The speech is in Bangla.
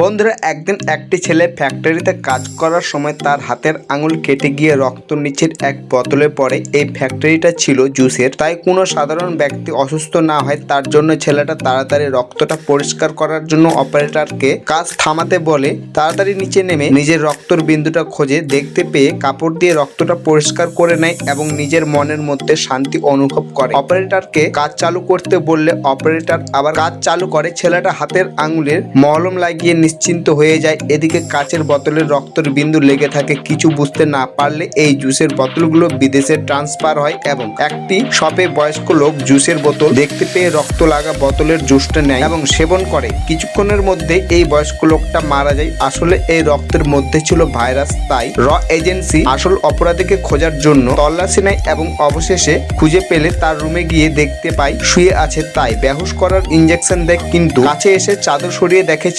বন্ধুরা, একদিন একটি ছেলে ফ্যাক্টরিতে কাজ করার সময় তার হাতের আঙুল কেটে গিয়ে রক্ত নিচের এক বোতলে পড়ে। এই ফ্যাক্টরিটা ছিল জুসের, তাই কোনো সাধারণ ব্যক্তি অসুস্থ না হয়। তার জন্য ছেলেটা তাড়াতাড়ি রক্তটা পরিষ্কার করার জন্য অপারেটরকে কাজ থামাতে বলে, তাড়াতাড়ি নিচে নেমে নিজের রক্তর বিন্দুটা খোঁজে। দেখতে পেয়ে কাপড় দিয়ে রক্তটা পরিষ্কার করে নেয় এবং নিজের মনের মধ্যে শান্তি অনুভব করে। অপারেটরকে কাজ চালু করতে বললে অপারেটর আবার কাজ চালু করে। ছেলেটা হাতের আঙুলের মলম লাগিয়ে নিশ্চিন্ত হয়ে যায়। এদিকে কাচের বোতলের রক্তের বিন্দু লেগে থাকে। কিছু বুঝতে না পারলে এই জুসের বোতলগুলো বিদেশে ট্রান্সফার হয় এবং একটি শপে বয়স্ক লোক জুসের বোতল দেখতে পেয়ে রক্ত লাগা বোতলের জুসটা নেয় এবং সেবন করে। কিছুক্ষণের মধ্যে এই বয়স্ক লোকটা মারা যায়। আসলে এই রক্তের মধ্যে ছিল ভাইরাস, তাই র এজেন্সি আসল অপরাধীকে খোঁজার জন্য তল্লাশি নেয় এবং অবশেষে খুঁজে পেলে তার রুমে গিয়ে দেখতে পায়, শুয়ে আছে। তাই বেহুশ করার ইঞ্জেকশন দেয়, কিন্তু কাছে এসে চাদর সরিয়ে দেখে